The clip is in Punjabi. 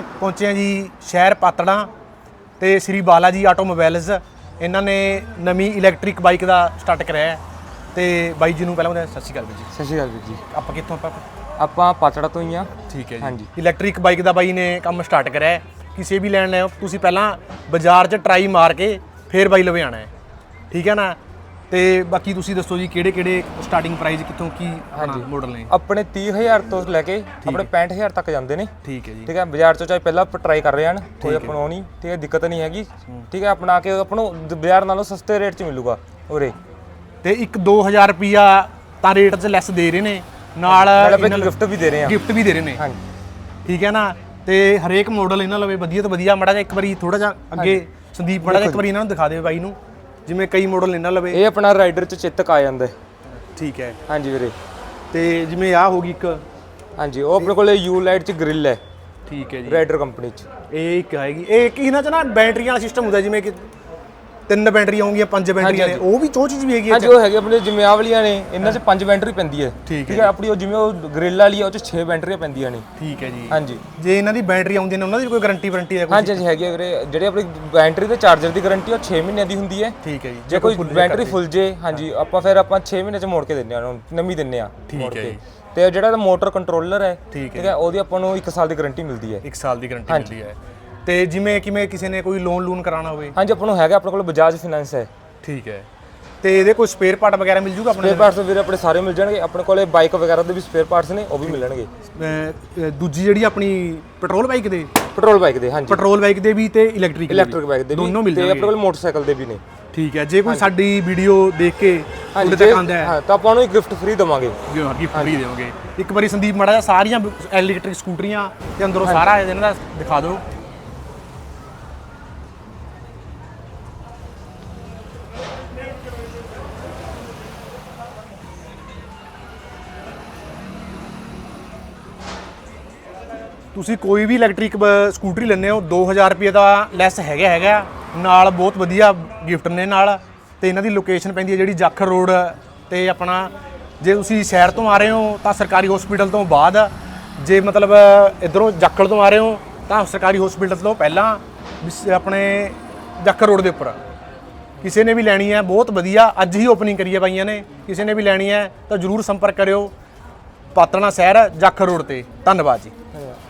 ਪਹੁੰਚੇ ਆ ਜੀ ਸ਼ਹਿਰ ਪਾਤੜਾਂ ਤੇ ਸ੍ਰੀ ਬਾਲਾ ਜੀ ਆਟੋਮੋਬਾਈਲਸ ਇਹਨਾਂ ਨੇ ਨਵੀਂ ਇਲੈਕਟ੍ਰਿਕ ਬਾਈਕ ਦਾ ਸਟਾਰਟ ਕਰਾਇਆ ਹੈ। ਤੇ ਬਾਈ ਜੀ ਨੂੰ ਪਹਿਲਾਂ ਮੈਂ ਸਤਿ ਸ਼੍ਰੀ ਅਕਾਲ ਬਾਈ ਜੀ। ਸਤਿ ਸ਼੍ਰੀ ਅਕਾਲ ਵੀਰ ਜੀ। ਆਪਾਂ ਕਿੱਥੋਂ ਆਪਾਂ? ਆਪਾਂ ਪਾਤੜਾ ਤੋਂ ਹੀ ਆ। ਠੀਕ ਹੈ ਜੀ। ਹਾਂਜੀ। ਇਲੈਕਟ੍ਰਿਕ ਬਾਈਕ ਦਾ ਬਾਈ ਨੇ ਕੰਮ ਸਟਾਰਟ ਕਰਿਆ ਹੈ। ਕਿਸੇ ਵੀ ਲੈਣ ਲਿਓ ਤੁਸੀਂ ਪਹਿਲਾਂ ਬਾਜ਼ਾਰ 'ਚ ਟਰਾਈ ਮਾਰ ਕੇ ਫੇਰ ਬਾਈ ਲਵੇ ਆਣਾ ਹੈ। ਠੀਕ ਹੈ ਨਾ? ਤੇ ਬਾਕੀ ਤੁਸੀਂ ਦੱਸੋ ਜੀ ਕਿਹੜੇ ਕਿਹੜੇ ਸਟਾਰਟਿੰਗ ਪ੍ਰਾਈਸ ਕਿੱਥੋਂ ਕੀ ਹਾਂਜੀ। ਮਾਡਲ ਨੇ? ਆਪਣੇ 30000 ਤੋਂ ਲੈ ਕੇ ਆਪਣੇ 65000 ਤੱਕ ਜਾਂਦੇ ਨੇ। ਠੀਕ ਹੈ ਜੀ। ਠੀਕ ਹੈ ਬਾਜ਼ਾਰ ਚੋਂ ਚਾਹੇ ਪਹਿਲਾਂ ਟਰਾਈ ਕਰ ਰਹੇ ਹਨ ਕੋਈ ਆਪਾਂ ਨੂੰ ਉਹ ਨਹੀਂ ਠੀਕ ਹੈ ਦਿੱਕਤ ਨਹੀਂ ਹੈਗੀ। ਠੀਕ ਹੈ ਆਪਣਾ ਕੇ ਆਪਾਂ ਨੂੰ ਦ- ਬਾਜ਼ਾਰ ਨਾਲੋਂ ਸਸਤੇ ਰੇਟ 'ਚ ਮਿਲੂਗਾ ਉਰੇ। ਤੇ ਇੱਕ 2000 ਰੁਪਿਆ ਤਾਂ ਰੇਟ 'ਚ ਲੈਸ ਦੇ ਰਹੇ ਨੇ ਨਾਲ ਗਿਫਟ ਵੀ ਦੇ ਰਹੇ ਹਾਂ। ਗਿਫਟ ਵੀ ਦੇ ਰਹੇ ਨੇ। ਹਾਂਜੀ। ਠੀਕ ਹੈ ਨਾ ਤੇ ਹਰੇਕ ਮਾਡਲ ਇਹਨਾਂ ਲਵੇ ਵਧੀਆ ਤੋਂ ਵਧੀਆ ਮੜਾ ਇੱਕ ਵਾਰੀ ਥੋੜਾ ਜਿਹਾ ਅੱਗੇ ਸੰਦੀਪ ਮੜਾ ਇੱਕ ਵਾਰੀ ਇਹਨਾਂ ਨੂੰ ਦਿਖਾ ਦਿਓ ਬਾਈ ਨੂੰ। ਜਿਵੇਂ ਕਈ ਮਾਡਲ ਇਹਨਾਂ ਲਵੇ। ਇਹ ਆਪਣਾ ਰਾਈਡਰ 'ਚ ਚਿੱਤਕ ਆ ਜਾਂਦਾ। ਹੈ। ਠੀਕ ਹੈ। ਹਾਂਜੀ ਵੀਰੇ। ਤੇ ਜਿਵੇਂ ਆਹ ਹੋ ਗਈ ਇੱਕ। ਹਾਂਜੀ ਉਹ ਆਪਣੇ ਕੋਲੇ ਯੂ ਲਾਈਟ 'ਚ ਗ੍ਰਿਲ ਹੈ। ਠੀਕ ਹੈ ਜੀ। ਰਾਈਡਰ ਕੰਪਨੀ 'ਚ। ਇਹ ਇੱਕ ਆਏਗੀ ਇਹ ਇੱਕ ਇਹਨਾਂ ਚ ਨਾ ਬੈਟਰੀਆਂ ਵਾਲਾ ਸਿਸਟਮ ਹੁੰਦਾ ਜਿਵੇਂ ਕਿ ਤਿੰਨ ਬੈਟਰੀਆਂ ਹੋਣਗੀਆਂ ਪੰਜ ਬੈਟਰੀਆਂ ਨੇ। ਉਹ ਵੀ ਚੋ ਚੀਜ਼ ਵੀ ਹੈਗੀ ਹੈ ਹਾਂਜੀ ਉਹ ਹੈਗੇ ਆਪਣੇ ਜਿਵੇਂ ਆਹ ਵਾਲੀਆਂ ਨੇ ਇਹਨਾਂ 'ਚ ਪੰਜ ਬੈਟਰੀ ਪੈਂਦੀ ਹੈ। ਠੀਕ ਠੀਕ ਹੈ ਆਪਣੀ ਉਹ ਜਿਵੇਂ ਉਹ ਗ੍ਰਿਲ ਵਾਲੀ ਆ ਉਹ 'ਚ 6 ਬੈਟਰੀਆਂ ਪੈਂਦੀਆਂ ਨੇ। ਠੀਕ ਹੈ ਜੀ। ਹਾਂਜੀ। ਜੇ ਇਹਨਾਂ ਦੀ ਬੈਟਰੀ ਆਉਂਦੀ ਨੇ ਉਹਨਾਂ ਦੀ ਕੋਈ ਗਾਰੰਟੀ ਵਾਰੰਟੀ ਹੈ ਕੋਈ ਹਾਂਜੀ ਹਾਂਜੀ ਹੈਗੀ ਆ ਵੀਰੇ। ਜਿਹੜੀ ਆਪਣੀ ਬੈਟਰੀ ਤੇ ਚਾਰਜਰ ਦੀ ਗਾਰੰਟੀ ਉਹ 6 ਮਹੀਨਿਆਂ ਦੀ ਹੁੰਦੀ ਹੈ। ਠੀਕ ਹੈ ਜੀ। ਜੇ ਕੋਈ ਬੈਟਰੀ ਫੁੱਲ ਜੇ ਹਾਂਜੀ ਆਪਾਂ ਫਿਰ ਆਪਾਂ 6 ਮਹੀਨੇ ਚ ਮੋੜ ਕੇ ਦਿੰਦੇ ਆ ਉਹਨੂੰ ਨਵੀਂ ਦਿੰਨੇ ਆ ਮੋੜ ਹੈ ਕੇ। ਤੇ ਜਿਹੜਾ ਮੋਟਰ ਕੰਟਰੋਲਰ ਹੈ ਠੀਕ ਠੀਕ ਹੈ ਉਹਦੀ ਆਪਾਂ ਨੂੰ 1 ਸਾਲ ਦੀ ਗਾਰੰਟੀ ਮਿਲਦੀ ਹੈ। 1 ਸਾਲ ਦੀ ਗਾਰੰਟੀ ਮਿਲਦੀ ਹੈ। ਤੇ ਜਿਵੇਂ ਕਿਵੇਂ ਕਿਸੇ ਨੇ ਕੋਈ ਲੋਨ ਲੂਨ ਕਰਾਉਣਾ ਹੋਵੇ? ਹਾਂਜੀ ਆਪਾਂ ਨੂੰ ਹੈਗਾ ਆਪਣੇ ਕੋਲ ਬਜਾਜ ਫਾਈਨੈਂਸ ਹੈ। ਠੀਕ ਹੈ। ਤੇ ਇਹਦੇ ਕੋਈ ਸਪੇਅਰ ਪਾਰਟ ਵਗੈਰਾ ਮਿਲ ਜੂਗਾ ਆਪਣੇ ਸਪੇਅਰ ਪਾਰਟਸ ਵੀਰੇ ਆਪਣੇ ਸਾਰੇ ਮਿਲ ਜਾਣਗੇ ਆਪਣੇ ਕੋਲੇ ਬਾਈਕ ਵਗੈਰਾ ਦੇ ਵੀ ਸਪੇਅਰ ਪਾਰਟਸ ਨੇ ਉਹ ਵੀ ਮਿਲਣਗੇ। ਅਹ, ਅਹ, ਦੂਜੀ ਜਿਹੜੀ ਆਪਣੀ ਪੈਟਰੋਲ ਬਾਈਕ ਦੇ? ਪੈਟਰੋਲ ਬਾਈਕ ਦੇ ਹਾਂਜੀ। ਪੈਟਰੋਲ ਬਾਈਕ ਦੇ ਵੀ ਤੇ ਇਲੈਕਟ੍ਰਿਕ ਇਲੈਕਟ੍ਰਿਕ ਬਾਈਕ ਦੇ ਵੀ ਦੋਨੋਂ ਮਿਲ ਤੇ ਜਾਣਗੇ। ਆਪਣੇ ਕੋਲ ਮੋਟਰਸਾਈਕਲ ਦੇ ਵੀ ਨੇ। ਠੀਕ ਹੈ ਜੇ ਕੋਈ ਸਾਡੀ ਵੀਡੀਓ ਦੇਖ ਕੇ ਉਹਦੇ ਜੇ- ਤੱਕ ਆਂਦਾ ਹੈ। ਹਾਂ ਤਾਂ ਆਪਾਂ ਨੂੰ ਗਿਫਟ ਫ੍ਰੀ ਦਵਾਂਗੇ। ਗਿਫਟ ਫ੍ਰੀ ਦੇਵਾਂਗੇ। ਇੱਕ ਵਾਰੀ ਸੰਦੀਪ ਮਾੜਾ ਸਾਰੀਆਂ ਇਲੈਕਟ੍ਰਿਕ ਸਕੂਟਰੀਆਂ ਤੇ ਅੰਦਰੋਂ ਸਾਰਾ ਇਹਨਾਂ ਦਾ ਦਿਖਾ ਦਿਓ। ਤੁਸੀਂ ਕੋਈ ਵੀ ਇਲੈਕਟ੍ਰਿਕ ਸਕੂਟਰੀ ਲੈਂਦੇ ਹੋ 2000 ਰੁਪਏ ਦਾ ਲੈਸ ਹੈਗਾ ਹੈਗਾ। ਨਾਲ ਬਹੁਤ ਵਧੀਆ ਗਿਫਟ ਨੇ ਨਾਲ। ਤੇ ਇਹਨਾਂ ਦੀ ਲੋਕੇਸ਼ਨ ਪੈਂਦੀ ਹੈ ਜਿਹੜੀ ਜਾਖਰ ਰੋਡ ਤੇ ਆਪਣਾ, ਜੇ ਤੁਸੀਂ ਸ਼ਹਿਰ ਤੋਂ ਆ ਰਹੇ ਹੋ, ਤਾਂ ਸਰਕਾਰੀ ਹਸਪੀਟਲ ਤੋਂ ਬਾਅਦ। ਜੇ ਮਤਲਬ ਇਧਰੋਂ ਜਾਖੜ ਤੋਂ ਆ ਰਹੇ ਹੋ, ਤਾਂ ਸਰਕਾਰੀ ਹਸਪੀਟਲ ਤੋਂ ਪਹਿਲਾਂ ਆਪਣੇ ਜਾਖਰ ਰੋਡ ਦੇ ਉੱਪਰ। ਕਿਸੇ ਨੇ ਵੀ ਲੈਣੀ ਹੈ, ਬਹੁਤ ਵਧੀਆ। ਅੱਜ ਹੀ ਓਪਨਿੰਗ ਕਰੀ ਹੈ ਬਾਈਆਂ ਨੇ। ਕਿਸੇ ਨੇ ਵੀ ਲੈਣੀ ਹੈ, ਤਾਂ ਜਰੂਰ ਸੰਪਰਕ ਕਰਿਓ। ਪਾਤਣਾ ਸ਼ਹਿਰ ਜਾਖਰ ਰੋਡ ਤੇ। ਧੰਨਵਾਦ ਜੀ।